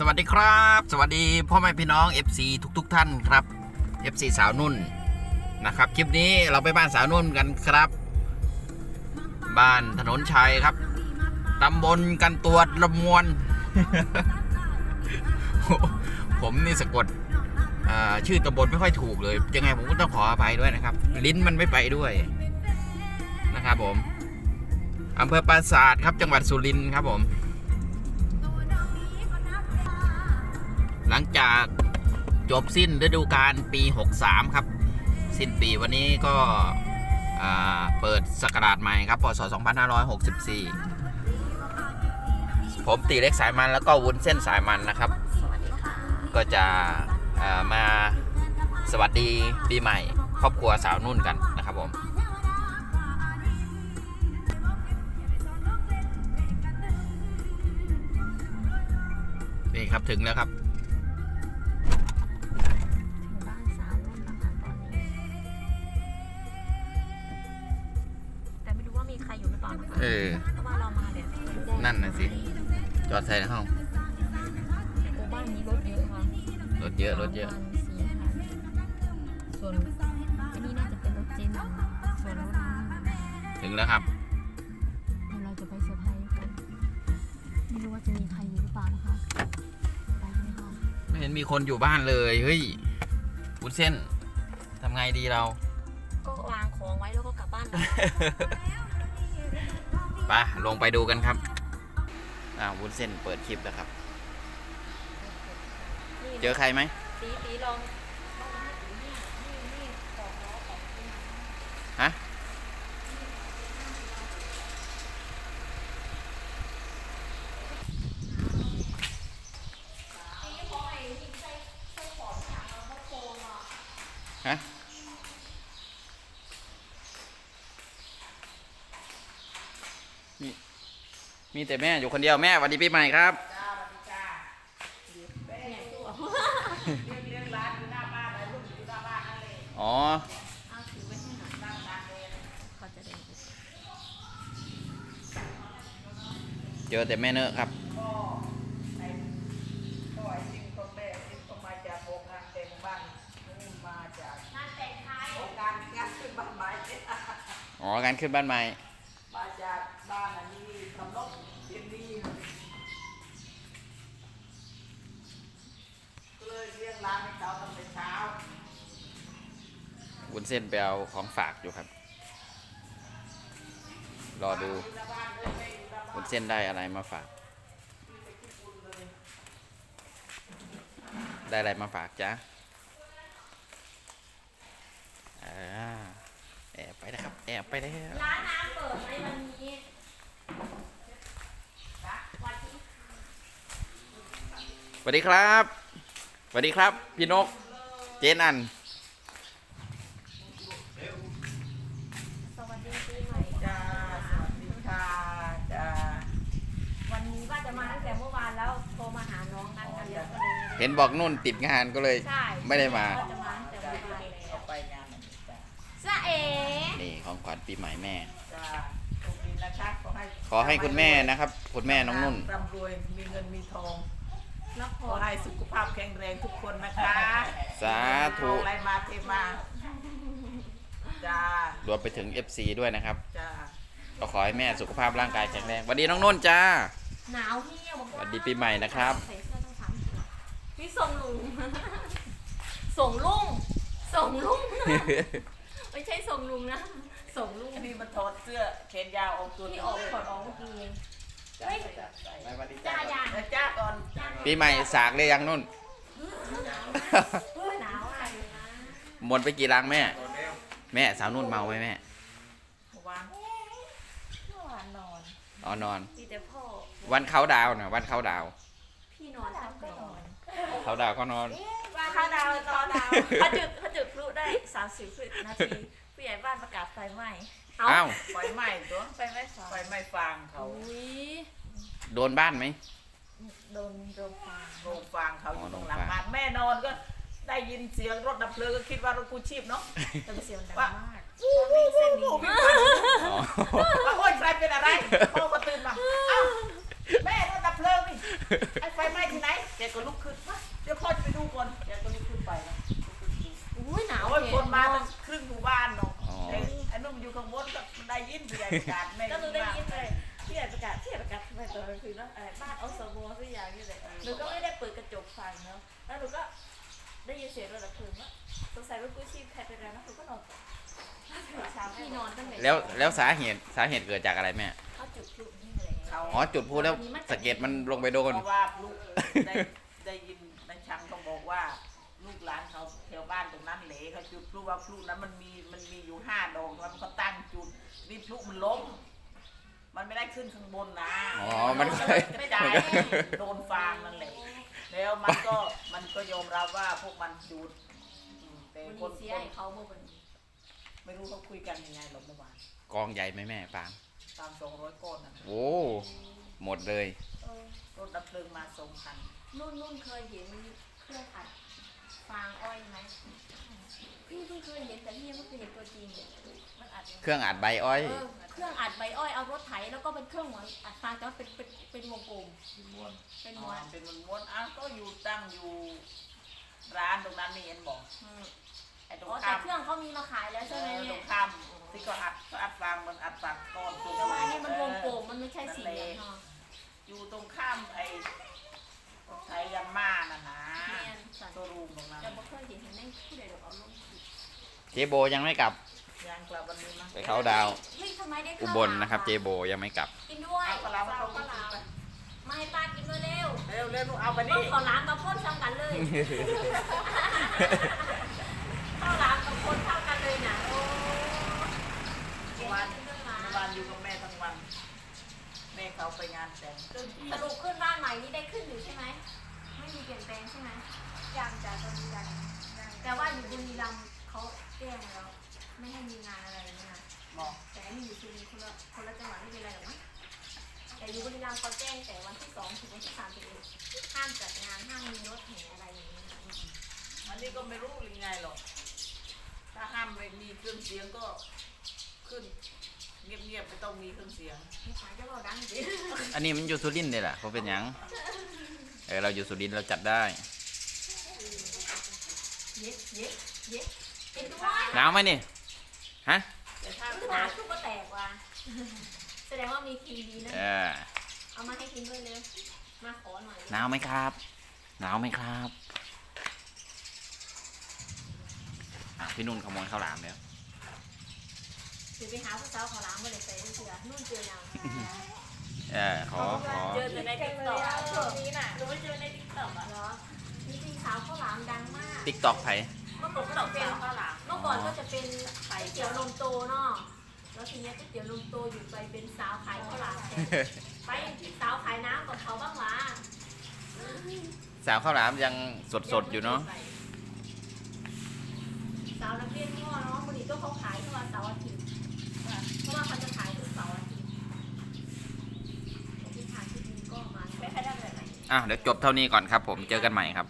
สวัสดีครับ สวัสดีพ่อแม่พี่น้อง FC ทุกๆทท่านครับ FC สาวนุ่นนะครับคลิปนี้เราไปบ้านสาวนุ่นกันครับ บ้านถนนชัยครับตำบลกันตวละมวน ผมนี่สะกดชื่อตำบลไม่ค่อยถูกเลย ยังไงผมก็ต้องขออภัยด้วยนะครับ ลิ้นมันไม่ไปด้วยนะครับผมอำเภอปราสาทครับจังหวัดสุรินทร์ครับผม หลังจากจบสิ้นฤดูกาลปี 63 ครับ สิ้นปีวันนี้ก็เปิดสกราชใหม่ครับพศ2564 ผมตีเล็กสายมันแล้วก็วุ้นเส้นสายมันนะครับ ก็จะามาสวัสดีปีใหม่ ครอบครัวสาวนุ่นกันนะครับผมนี่ครับถึงแล้วครับ เปล่านะคะเออ เพราะว่าเรามาแบบแจ้งนั่นน่ะสิ จอดใส่ในห้องโอ้บ้านนี้รถเยอะค่ะรถเยอะรถเยอะ สามคันสี่คันส่วนอันนี้น่าจะเป็นรถเจนส่วนรถนี้ถึงแล้วครับ เดี๋ยวเราจะไปเซอร์ไพรส์กันไม่รู้ว่าจะมีใครอยู่หรือเปล่านะคะไปไหมคะไม่เห็นมีคนอยู่บ้านเลยเฮ้ยวุ้นเส้นทำไงดีเรา ก็วางของไว้แล้วก็กลับบ้านเลย ไปลงไปดูกันครับอ่าวุ้นเส้นเปิดคลิปแล้วครับ เจอใครไหมตีตีลองลองให้ตีนี่นี่นี่ของล้อของจริงฮะฮะ มีมีแต่แม่อยู่คนเดียวแม่สวัสดีปีใหม่ครับอ๋อเอาถือไว้ให้หน่อยเขาจะได้รู้เจอแต่แม่เนอะครับก็ไอ้ก็ไอ้สิ่งของแม่สิ่งของมาจากโรงงานแต่งบ้านนู่นมาจากงานแต่งไทยโรงงานงานขึ้นบ้านใหม่ อ๋อ การขึ้นบ้านใหม่ มาจากบ้านอันนี้ทำนกเย็นดีก็เลยเลี้ยงร้านให้เขาตั้งแต่เช้า วุ้นเส้นไปเอาของฝากอยู่ครับ รอดูวุ้นเส้นได้อะไรมาฝาก ได้อะไรมาฝากจ๊ะอ่าแอบไปนะครับ แอบไปแล้วร้านน้ำเปิดไหมวันนี้วันที่สวัสดีครับสวัสดีครับ พี่นก เจนัน สวัสดีปีใหม่ จ้าสวัสดีค่ะจ้า วันนี้ว่าจะมาตั้งแต่เมื่อวานแล้วโทรมาหาน้องนัดกันแล้วก็ เลยเห็นบอกนุ่นติดงานก็เลย ใช่ไม่ได้มาว่าจะมาตั้งแต่เมื่อวานแล้เอาวไปงานนั้นจ้าจ้าเอ๋นี่ของขวัญปีใหม่แม่ จ้าขอบคุณนะคะขอให้ขอให้คุณแม่นะครับคุณแม่น้องนุ่น ร่ำรวยมีเงินมีทองรับพขอรให้สุขภาพแข็งแรงทุกคนนะคะสาธุ อะไรมาเทมาจ้ารวมไปถึง FC ด้วยนะครับ จ้าก็ขอให้แม่สุขภาพร่างกายแข็งแรงสวัสดีน้องนุ่นจ้า หนาวเที่ยวบอกสวัสดีปีใหม่นะครับ ใส่เสื้อต้องสามตัว นี่ส่งลุง ส่งลุง ส่งลุงไม่ใช่ส่งลุงนะ ส่งลุงอันนี้มันถอดเสื้อแขนยาวออกตัวที่ออกถอดออกเมื่อกี้เองจ้าจ้าใส่จ้ายาแล้วจ้าก่อนปีใหม่สากเลยยังนุ่นเฮ้ยหนาวอะไรนะหมดไปกี่ลังแม่ แม่สาวนุ่นเมาไหมแม่วางเมื่อวานนอน อ๋อนอน มีแต่พ่อ วันเขาดาวน์นะวันเขาดาวน์พี่นอนทับก็นอน เขาดาวน์ก็นอน ว่าข้าวดาวตอนดาวเขาจุดเขาจุดพลุได้สามสิบนาทีผู้ใหญ่บ้านประกาศไฟไหม้อ้าว ไฟไหม้ตัวไฟไหม้สองไฟไหม้ฟางเขาอุ้ยโดนบ้านไหม โดนโดนฟางโรงฟางเขาออ๋อยู่ตรงหลังโรงฟางบ้านแม่นอนก็ได้ยินเสียงรถดับเพลิงก็คิดว่ารถกู้ชีพเนาะแต่เสียงดังว่ามากเพราะวิ่งเส้นนี้อ๋อว่าโอ๊ยใครเป็นอะไรพ่อก็ตื่นมาเอ้าแม่รถดับเพลิงนี่ไอ้ไฟไหม้ที่ไหนแกก็ก็ลุกขึ้นมา ประกาศแม่ก็หนูได้ยินเลยที่ไหนประกาศที่ไหนประกาศทำไมตอนกลางคืนว่าอะไรบ้านอสมสักอย่างนี่แหละหนูก็ไม่ได้เปิดกระจกฟังเนาะแล้วหนูก็ได้ยินเสียงระดับเพลิงว่าสงสัยว่ากู้ชีพใครเป็นอะไรนะหนูก็นอนต่อตื่นเช้าพี่นอนตั้งแต่แล้วแล้วสาเหตุสาเหตุเกิดจากอะไรแม่เขาจุดพลุนี่อะไรอย่างเงี้ยเขาอ๋อจุดพูแล้วสะเก็ดมันลงไปโดน เพราะว่าลูกได้ได้ยินในช่างเขาบอกว่า หลานเขาแถวบ้านตรงนั้นเหลเขาจุดพลุว่าพลุนั้นมันมีมันมีอยู่ห้าดอกแล้วมันก็ตั้งจุดนี่พลุมันล้ม มันไม่ได้ขึ้นข้างบนนะอ๋อมันก็กระจายโดนฟางนั่นแหละแล้วมันก็มันก็ยอมรับว่าพวกมันจุดอืมแต่มันคมีนเสียให้เขาเมื่อวันนี้ไม่รู้เขาคุยกันยังไงหรอกเมื่อวานกองใหญ่ไหมแม่ปางตามสองร้อยก้อนนะโอ้หมดเลย เออรถดับเพลิงมาสองคัน นุ่นนุ่นเคยเห็นเครื่องอัด ฟางอ้อยไหมพี่เพิ่งเคยเห็นแต่พี่ยังไม่เคยเห็นตัวจริงเนี่ยมันอัดยังไงเครื่องอัดใบอ้อยเออเครื่องอัดใบอ้อยเอารถไถแล้วก็เป็นเครื่องเหมือนอัดฟางแต่ว่าเป็นเป็นเป็นวงกลมเป็นม้วนเป็นอ๋อม้วนเป็นม้วนๆอ้าวก็อยู่ตั้งอยู่ร้านตรงนั้นนี่เห็นบอกอืมไอ้ตรงอ๋อแต่ข้ามเครื่องเขามีมาขายแล้วเอใช่ไหมอตรเนี่ยงข้ามที่ก็อัดก็อัดฟางมันอัดฟางก้อนตัวแต่ว่าอันนี้มันวงกลมมันไม่ใช่สีเหลืองเนาะอยู่ตรงข้ามไอ้ ไทยยันมาน่ะนะแม่นสันโชว์รูมตรงนั้นแต่บ่เคยเห็นเห็นในผู้ใดดอกเอาลงคลิปเจโบยังไม่กลับยังกลับวันนี้มั้งไปเขาดาวน์เฮ้ยทำไมได้อุข้าวบลนะครับ เจโบยังไม่กลับ กินด้วยเอาปลาร้ามาข้าวต้มหลามไปมาให้ป้ากินด้วยเร็วเร็วเร็วหนูเอาไปต้นี่องข้าวหลามกับพ่นซ้ำกันเลย ข้าวหลามกับพ่นเท่ากันเลยนะโอ้เมื่อวานเมื่อวานอยู่กับแม่ทั้งวัน แม่เขาไปงานแต่งสรุปขึ้นบ้านใหม่นี่ได้ขึ้นอยู่ใช่ไหมไม่มีเปลี่ยนแปลงใช่ไหมยังจากตอนนี้ยังยังแต่ว่าอยู่บุรีรัมย์เขาแจ้งแล้วไม่ให้มีงานอะไรเนะบอกแต่อันนี่อยู่สุรินทร์คนละคนละจังหวัดไม่เป็นไรหรอกมั้งแต่อยู่บุรีรัมย์เขาแจ้งแต่วันที่สองถึงวันที่สามสิบเอ็ดห้ามจัดงานห้ามมีรถแห่อะไรอย่างนี้นะอันนี้ก็ไม่รู้ยังไงหรอกถ้าห้ามไม่มีเครื่องเสียงก็ขึ้น เงียบๆไม่ต้องมีเครื่องเสียงไม่ขายจะบอกดังดิอันนี้มันอยู่สุรินทร์เลยล่ะเขาเป็นหยังเออเราอยู่สุรินทร์เราจัดได้เย็ดเย็ดเย็ดเป็นด้วย หนาวไหมนี่ฮะแต่ถ้าหนาทุกก็แตกว่ะแสดงว่ามีครีมดีนะ เออเอามาให้กินด้วยเร็ว มาขอหน่อยหนาวไหมครับ หนาวไหมครับอะพี่นุ่นขโมยข้าวหลามแล้ว เดี๋ยวไปหาผู้สาวขอล้างมาเลยใส่เสือนู่นเจอยังเออขอขอเจอแต่ในติ๊กต็อกช่วงนี้น่ะหนูไปเจอในติ๊กต็อกอะเหรอจริงๆสาวข้าวหลามดังมากติ๊กตอกไผเมื่อก่อนก็จะเป็นข้าวหลามเมื่อก่อนก็จะเป็นก๋วยเตี๋ยวนมโตเนาะแล้วทีเนี้ยก๋วยเตี๋ยวนมโตอยู่ไปเป็นสาวขายข้าวหลามแทนไปสาวขายน้ำกับเขาบ้างวะสาวข้าวหลามยังสดสดๆอยู่เนาะ สาวนักเรียนพ่อเนาะวันนี้ก็เขาขายทุกวันเสาร์อาทิตย์เพราะว่าเขาจะขายทุกเสาร์อาทิตย์ที่ทางที่ดีก็มา ไม่ค่อยได้แบบไหน อะเดี๋ยวจบเท่านี้ก่อนครับผมเจอกันใหม่ครับ